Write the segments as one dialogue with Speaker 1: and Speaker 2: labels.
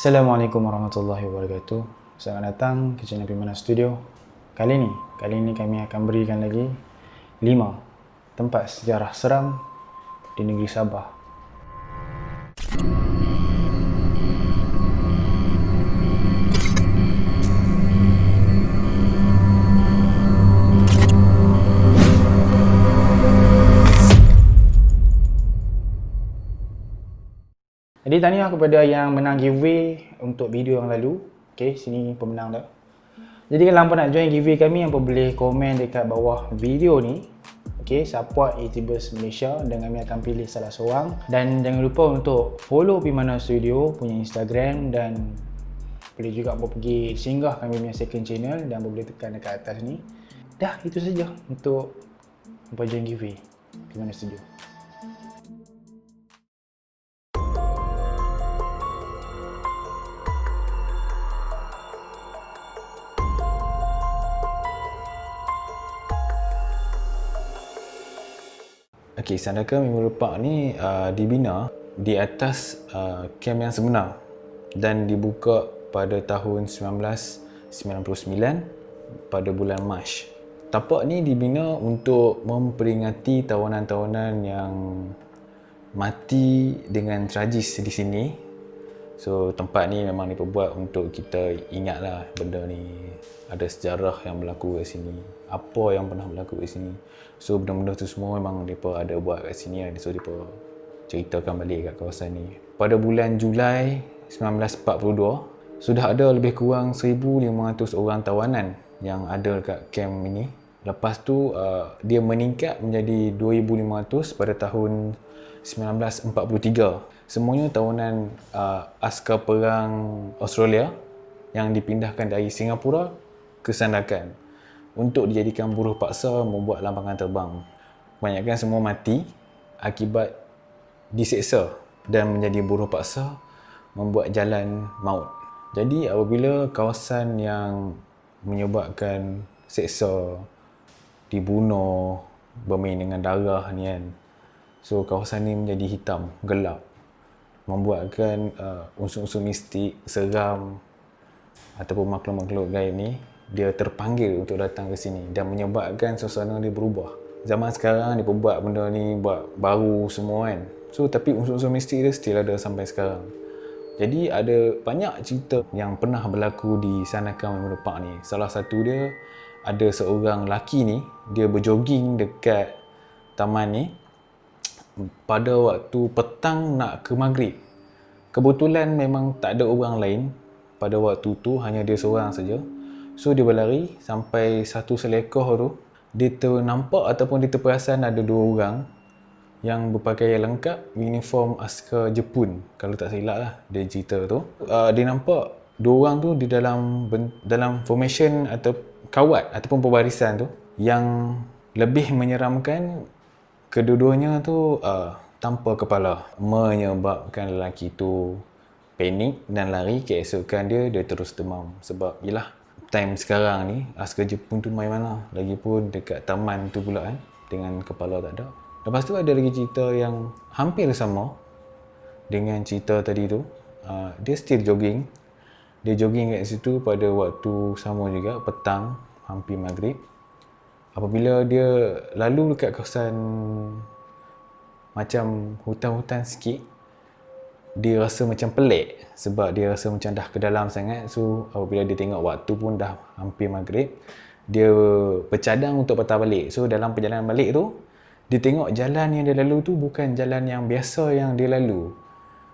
Speaker 1: Assalamualaikum warahmatullahi wabarakatuh. Selamat datang ke channel Pimana Studio. Kali ni, kali ni kami akan berikan lagi 5 tempat sejarah seram di negeri Sabah. Jadi tahniah kepada yang menang giveaway untuk video yang lalu. Okay, sini pemenang dah. Jadi kalau hampa nak join giveaway kami, hampa boleh komen dekat bawah video ni. Okay, support YouTubers Malaysia dan kami akan pilih salah seorang. Dan jangan lupa untuk follow Pimana Studio punya Instagram dan boleh juga pergi singgah kami punya second channel dan boleh tekan dekat atas ni. Dah, itu saja untuk hampa join giveaway Pimana Studio. Okey, Sandaka Memorial Park ni uh, dibina di atas uh, kem yang sebenar dan dibuka pada tahun 1999 pada bulan Mac. Tapak ni dibina untuk memperingati tawanan-tawanan yang mati dengan tragis di sini. So tempat ni memang diperbuat untuk kita ingatlah benda ni ada sejarah yang berlaku kat sini. Apa yang pernah berlaku kat sini. So benda-benda tu semua memang mereka ada buat kat sini kan. So mereka ceritakan balik kat kawasan ni. Pada bulan Julai 1942, sudah ada lebih kurang 1,500 orang tawanan yang ada dekat kem ini. Lepas tu uh, dia meningkat menjadi 2,500 pada tahun 1943. Semuanya tawanan uh, askar perang Australia yang dipindahkan dari Singapura ke Sandakan untuk dijadikan buruh paksa membuat lambangan terbang. Kebanyakan semua mati akibat diseksa dan menjadi buruh paksa membuat jalan maut. Jadi apabila kawasan yang menyebabkan seksa, dibunuh, bermain dengan darah ni kan. So kawasan ni menjadi hitam, gelap. Membuatkan uh, unsur-unsur mistik, seram ataupun makhluk-makhluk gaib ni dia terpanggil untuk datang ke sini dan menyebabkan suasana dia berubah. Zaman sekarang dia buat benda ni buat baru semua kan. So tapi unsur-unsur mistik dia still ada sampai sekarang. Jadi ada banyak cerita yang pernah berlaku di Sanakam Memorial Park ni. Salah satu dia ada seorang lelaki ni dia berjoging dekat taman ni pada waktu petang nak ke maghrib. Kebetulan memang tak ada orang lain pada waktu tu hanya dia seorang saja. So dia berlari sampai satu selekoh tu dia ternampak ataupun dia terperasan ada dua orang yang berpakaian lengkap uniform askar Jepun. Kalau tak silap lah dia cerita tu. Uh, dia nampak dua orang tu di dalam dalam formation atau kawat ataupun perbarisan tu yang lebih menyeramkan kedua-duanya tu uh, tanpa kepala. Menyebabkan lelaki tu panik dan lari keesokan dia dia terus demam. Sebab yalah time sekarang ni askar Jepun tu main mana. Lagipun dekat taman tu pula kan dengan kepala tak ada. Lepas tu ada lagi cerita yang hampir sama dengan cerita tadi tu. Uh, dia still jogging. Dia jogging kat situ pada waktu sama juga petang hampir maghrib. Apabila dia lalu dekat kawasan macam hutan-hutan sikit dia rasa macam pelik sebab dia rasa macam dah ke dalam sangat. So apabila dia tengok waktu pun dah hampir maghrib dia bercadang untuk patah balik. So dalam perjalanan balik tu dia tengok jalan yang dia lalu tu bukan jalan yang biasa yang dia lalu.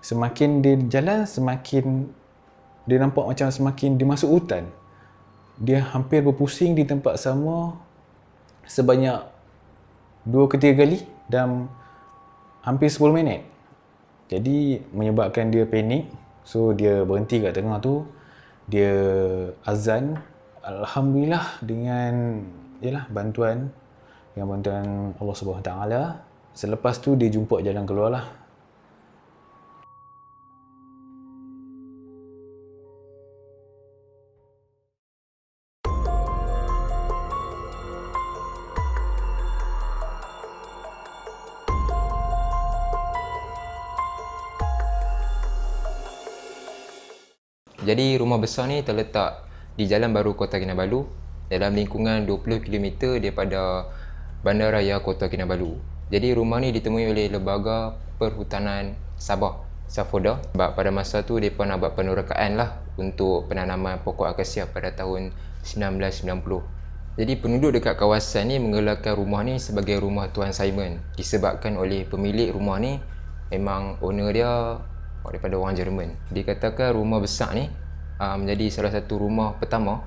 Speaker 1: Semakin dia jalan semakin dia nampak macam semakin dia masuk hutan. Dia hampir berpusing di tempat sama sebanyak dua ke tiga kali dan hampir 10 minit jadi menyebabkan dia panik. So dia berhenti kat tengah tu. Dia azan. Alhamdulillah dengan yalah bantuan dengan bantuan Allah Subhanahu Taala. Selepas tu dia jumpa jalan keluar lah.
Speaker 2: Jadi rumah besar ni terletak di Jalan Baru Kota Kinabalu dalam lingkungan 20 km daripada Bandaraya Kota Kinabalu. Jadi rumah ni ditemui oleh Lembaga Perhutanan Sabah Safoda sebab pada masa tu mereka nak buat penerokaan lah untuk penanaman pokok akasia pada tahun 1990. Jadi penduduk dekat kawasan ni menggelarkan rumah ni sebagai rumah Tuan Simon disebabkan oleh pemilik rumah ni memang owner dia daripada orang Jerman. Dikatakan rumah besar ni uh, menjadi salah satu rumah pertama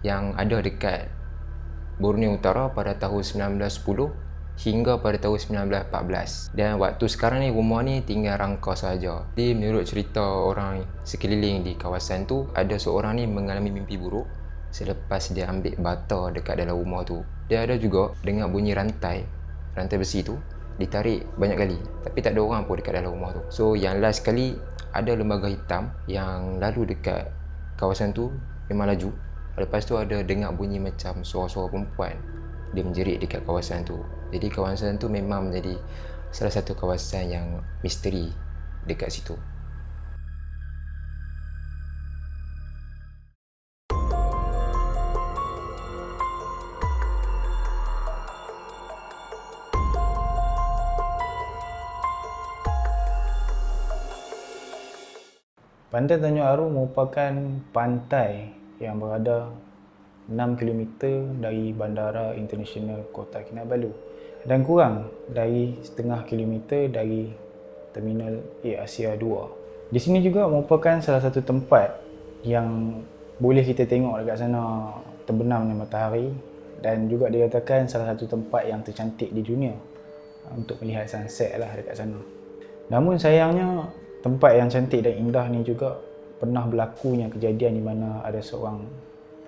Speaker 2: yang ada dekat Borneo Utara pada tahun 1910 hingga pada tahun 1914 dan waktu sekarang ni rumah ni tinggal rangka saja. Jadi menurut cerita orang sekeliling di kawasan tu ada seorang ni mengalami mimpi buruk selepas dia ambil bata dekat dalam rumah tu. Dia ada juga dengar bunyi rantai rantai besi tu ditarik banyak kali. Tapi tak ada orang pun dekat dalam rumah tu. So yang last kali ada lembaga hitam yang lalu dekat kawasan tu memang laju lepas tu ada dengar bunyi macam suara-suara perempuan. Dia menjerit dekat kawasan tu. Jadi kawasan tu memang menjadi salah satu kawasan yang misteri dekat situ
Speaker 3: Pantai Tanjung Aru merupakan pantai yang berada 6 km dari Bandara International Kota Kinabalu dan kurang dari setengah kilometer dari Terminal Air Asia 2. Di sini juga merupakan salah satu tempat yang boleh kita tengok dekat sana terbenamnya matahari dan juga dikatakan salah satu tempat yang tercantik di dunia untuk melihat sunset lah dekat sana. Namun sayangnya tempat yang cantik dan indah ni juga pernah berlakunya kejadian di mana ada seorang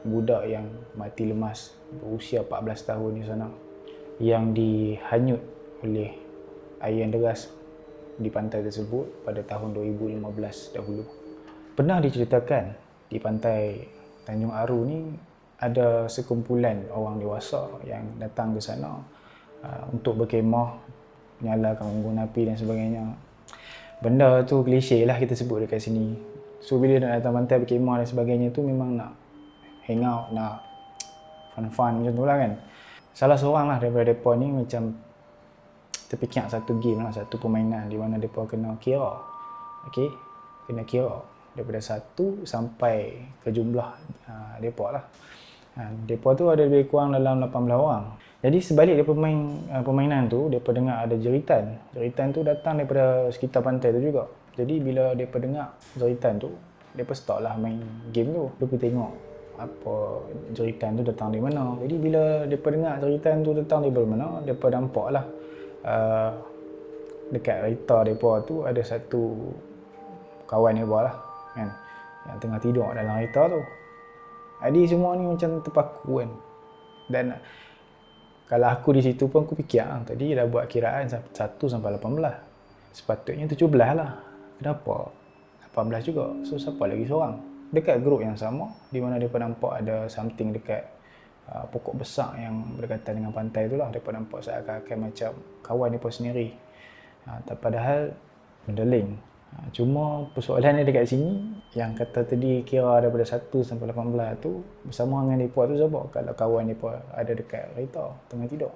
Speaker 3: budak yang mati lemas berusia 14 tahun di sana yang dihanyut oleh air yang deras di pantai tersebut pada tahun 2015 dahulu. Pernah diceritakan di pantai Tanjung Aru ni ada sekumpulan orang dewasa yang datang ke sana uh, untuk berkemah, menyalakan unggun api dan sebagainya benda tu klise lah kita sebut dekat sini. So bila nak datang pantai berkemah dan sebagainya tu memang nak hang out nak fun-fun macam tu lah kan. Salah seorang lah daripada mereka ni macam terpikir satu game lah satu permainan di mana mereka kena kira. Ok kena kira daripada satu sampai ke jumlah uh, mereka lah Ha, depa tu ada lebih kurang dalam 18 orang. Jadi sebalik dia pemain uh, permainan tu, depa dengar ada jeritan. Jeritan tu datang daripada sekitar pantai tu juga. Jadi bila depa dengar jeritan tu, depa stop lah main game tu. Depa tengok apa jeritan tu datang dari mana. Jadi bila depa dengar jeritan tu datang dari mana, depa nampak lah uh, dekat kereta depa tu ada satu kawan depa lah kan yang tengah tidur dalam kereta tu. Jadi semua ni macam terpaku kan. Dan kalau aku di situ pun aku fikir ah, tadi dah buat kiraan 1 sampai 18. Sepatutnya 17 lah. Kenapa? 18 juga. So siapa lagi seorang? Dekat grup yang sama di mana depa nampak ada something dekat uh, pokok besar yang berdekatan dengan pantai tu lah. Depa nampak seakan-akan macam kawan depa sendiri. Uh, padahal. Ha, cuma persoalan dia dekat sini yang kata tadi kira daripada 1 sampai 18 tu bersama dengan mereka tu siapa kalau kawan mereka ada dekat kereta tengah tidur.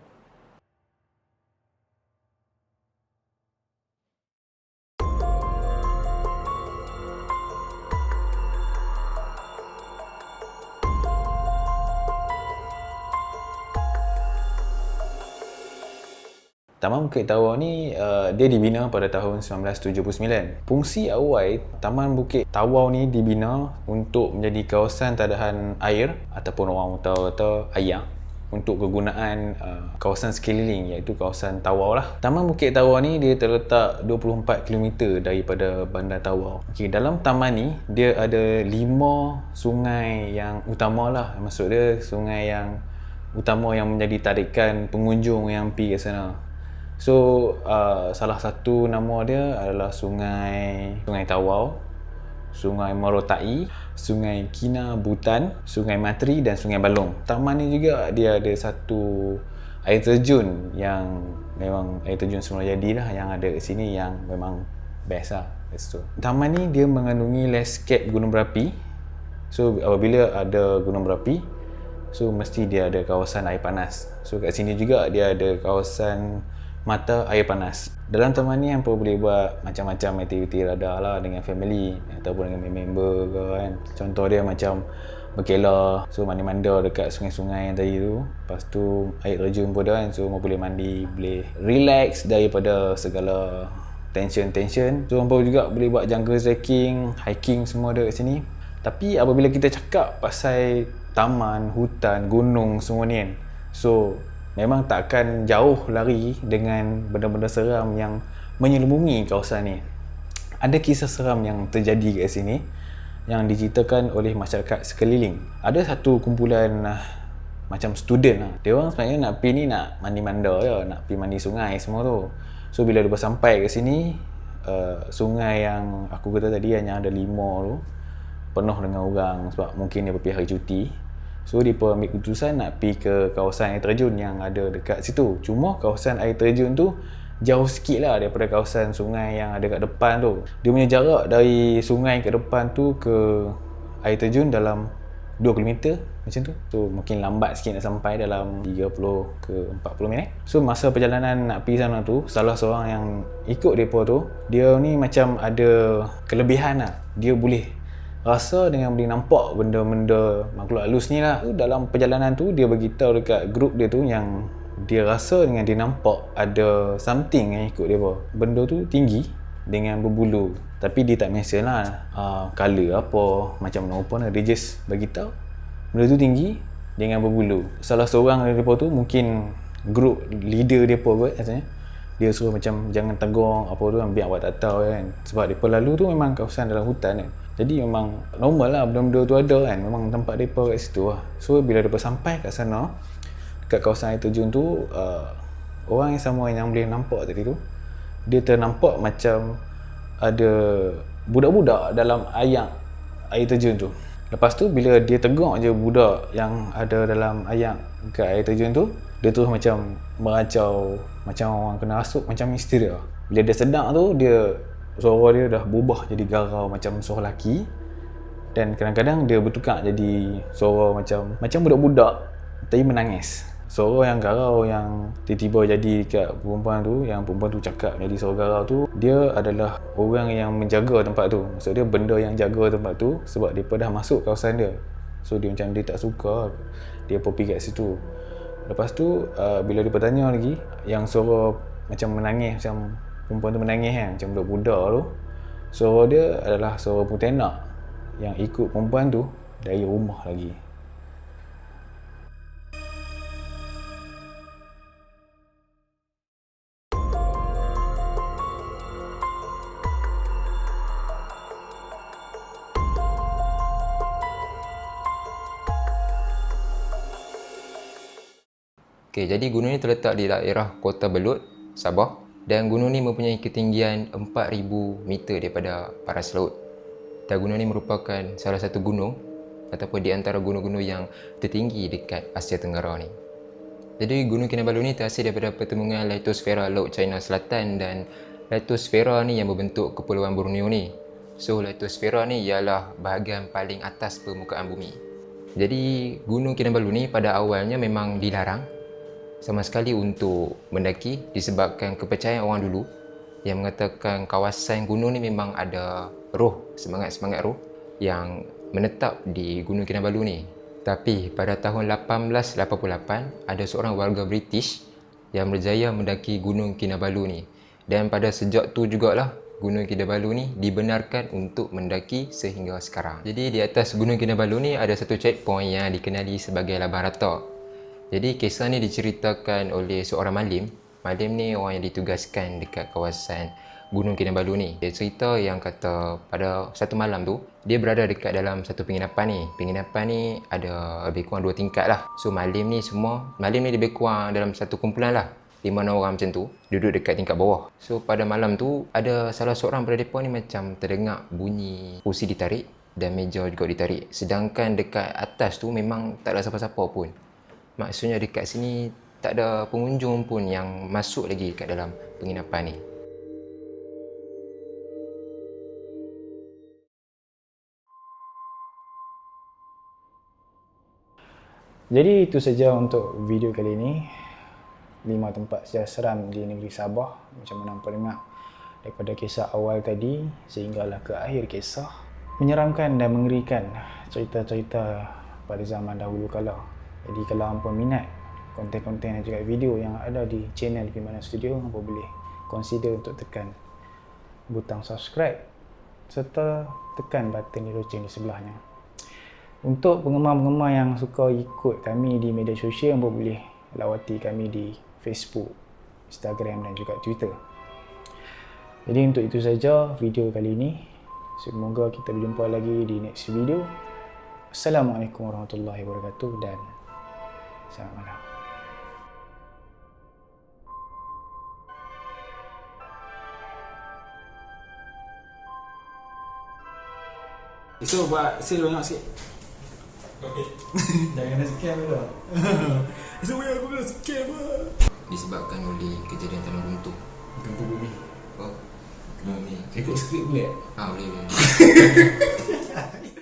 Speaker 1: Taman Bukit Tawau ni uh, dia dibina pada tahun 1979. Fungsi awal Taman Bukit Tawau ni dibina untuk menjadi kawasan tadahan air ataupun orang Utara kata air untuk kegunaan uh, kawasan sekeliling iaitu kawasan Tawau lah. Taman Bukit Tawau ni dia terletak 24 km daripada Bandar Tawau. Okay, dalam taman ni dia ada 5 sungai yang utama lah. Maksud dia sungai yang utama yang menjadi tarikan pengunjung yang pergi ke sana. So uh, salah satu nama dia adalah Sungai Sungai Tawau, Sungai Morotai, Sungai Kina Butan, Sungai Matri dan Sungai Balong. Taman ni juga dia ada satu air terjun yang memang air terjun semula jadi lah yang ada di sini yang memang best lah kat situ. Taman ni dia mengandungi landscape gunung berapi. So apabila ada gunung berapi, so mesti dia ada kawasan air panas. So kat sini juga dia ada kawasan mata air panas. Dalam taman ni hampa boleh buat macam-macam aktiviti rada lah dengan family ataupun dengan member ke kan. Contoh dia macam berkelah, so mandi-manda dekat sungai-sungai yang tadi tu. Lepas tu air terjun pun ada kan, so hampa boleh mandi, boleh relax daripada segala tension-tension. So hampa juga boleh buat jungle trekking, hiking semua ada kat sini. Tapi apabila kita cakap pasal taman, hutan, gunung semua ni kan. So memang takkan jauh lari dengan benda-benda seram yang menyelubungi kawasan ni. Ada kisah seram yang terjadi kat sini yang diceritakan oleh masyarakat sekeliling. Ada satu kumpulan uh, macam student lah. Dia orang sebenarnya nak pergi ni nak mandi-manda je, nak pergi mandi sungai semua tu. So bila dia sampai ke sini, uh, sungai yang aku kata tadi yang ada lima tu penuh dengan orang sebab mungkin dia pergi hari cuti. So dia pun ambil keputusan nak pergi ke kawasan air terjun yang ada dekat situ. Cuma kawasan air terjun tu jauh sikit lah daripada kawasan sungai yang ada kat depan tu. Dia punya jarak dari sungai ke depan tu ke air terjun dalam 2 km macam tu. So mungkin lambat sikit nak sampai dalam 30 ke 40 minit. So masa perjalanan nak pergi sana tu, salah seorang yang ikut depa tu, dia ni macam ada kelebihan lah. Dia boleh rasa dengan boleh nampak benda-benda makhluk halus ni lah. Dalam perjalanan tu dia beritahu dekat grup dia tu yang dia rasa dengan dia nampak ada something yang ikut dia. Benda tu tinggi dengan berbulu. Tapi dia tak mention lah uh, color apa, macam mana pun dia just beritahu. Benda tu tinggi dengan berbulu. Salah seorang dari mereka tu mungkin grup leader dia pun katanya dia suruh macam jangan tegur apa tu kan biar awak tak tahu kan sebab dia lalu tu memang kawasan dalam hutan kan jadi memang normal lah benda-benda tu ada kan. Memang tempat mereka kat situ lah. So bila mereka sampai kat sana kat kawasan air terjun tu uh, orang yang sama yang boleh nampak tadi tu dia ternampak macam ada budak-budak dalam ayak air terjun tu. Lepas tu bila dia tegur je budak yang ada dalam ayak kat air terjun tu dia terus macam meracau macam orang kena rasuk macam misteri. Bila dia sedang tu dia suara dia dah berubah jadi garau macam suara lelaki dan kadang-kadang dia bertukar jadi suara macam macam budak-budak tapi menangis. Suara yang garau yang tiba-tiba jadi kat perempuan tu yang perempuan tu cakap jadi suara garau tu dia adalah orang yang menjaga tempat tu. Maksud dia benda yang jaga tempat tu sebab dia dah masuk kawasan dia. So dia macam dia tak suka dia pergi kat situ. Lepas tu uh, bila dia bertanya lagi yang suara macam menangis macam perempuan tu menangis kan macam budak-budak tu. Suara dia adalah suara pontianak yang ikut perempuan tu dari rumah lagi.
Speaker 2: Okey, jadi gunung ni terletak di daerah Kota Belut, Sabah dan gunung ni mempunyai ketinggian 4000 meter daripada paras laut. Dan gunung ni merupakan salah satu gunung ataupun di antara gunung-gunung yang tertinggi dekat Asia Tenggara ni. Jadi Gunung Kinabalu ni terhasil daripada pertemuan litosfera Laut China Selatan dan litosfera ni yang berbentuk Kepulauan Borneo ni. So litosfera ni ialah bahagian paling atas permukaan bumi. Jadi Gunung Kinabalu ni pada awalnya memang dilarang sama sekali untuk mendaki disebabkan kepercayaan orang dulu yang mengatakan kawasan gunung ni memang ada roh, semangat-semangat roh yang menetap di Gunung Kinabalu ni. Tapi pada tahun 1888 ada seorang warga British yang berjaya mendaki Gunung Kinabalu ni. Dan pada sejak tu jugalah Gunung Kinabalu ni dibenarkan untuk mendaki sehingga sekarang. Jadi di atas Gunung Kinabalu ni ada satu checkpoint yang dikenali sebagai Labang Rata jadi kisah ni diceritakan oleh seorang malim. Malim ni orang yang ditugaskan dekat kawasan Gunung Kinabalu ni. Dia cerita yang kata pada satu malam tu, dia berada dekat dalam satu penginapan ni. Penginapan ni ada lebih kurang dua tingkat lah. So malim ni semua, malim ni lebih kurang dalam satu kumpulan lah. Lima enam orang macam tu, duduk dekat tingkat bawah. So pada malam tu, ada salah seorang pada mereka ni macam terdengar bunyi kursi ditarik dan meja juga ditarik. Sedangkan dekat atas tu memang tak ada siapa-siapa pun maksudnya dekat sini tak ada pengunjung pun yang masuk lagi kat dalam penginapan ni.
Speaker 3: Jadi itu saja untuk video kali ini. 5 tempat sejarah seram di negeri Sabah macam mana pendengar daripada kisah awal tadi sehinggalah ke akhir kisah menyeramkan dan mengerikan cerita-cerita pada zaman dahulu kala jadi kalau hampa minat konten-konten dan juga video yang ada di channel Pimana Studio, hampa boleh consider untuk tekan butang subscribe serta tekan button di loceng di sebelahnya. Untuk penggemar-penggemar yang suka ikut kami di media sosial, hampa boleh lawati kami di Facebook, Instagram dan juga Twitter. Jadi untuk itu saja video kali ini. Semoga kita berjumpa lagi di next video. Assalamualaikum warahmatullahi wabarakatuh dan selamat malam.
Speaker 4: Esok buat sale banyak sikit.
Speaker 3: Jangan scam dulu.
Speaker 4: Esok banyak aku nak scam lah.
Speaker 2: Disebabkan oleh kejadian tanah runtuh.
Speaker 4: Gempa bumi.
Speaker 2: Oh, kena ni.
Speaker 4: Ikut skrip boleh?
Speaker 2: Ah, boleh boleh.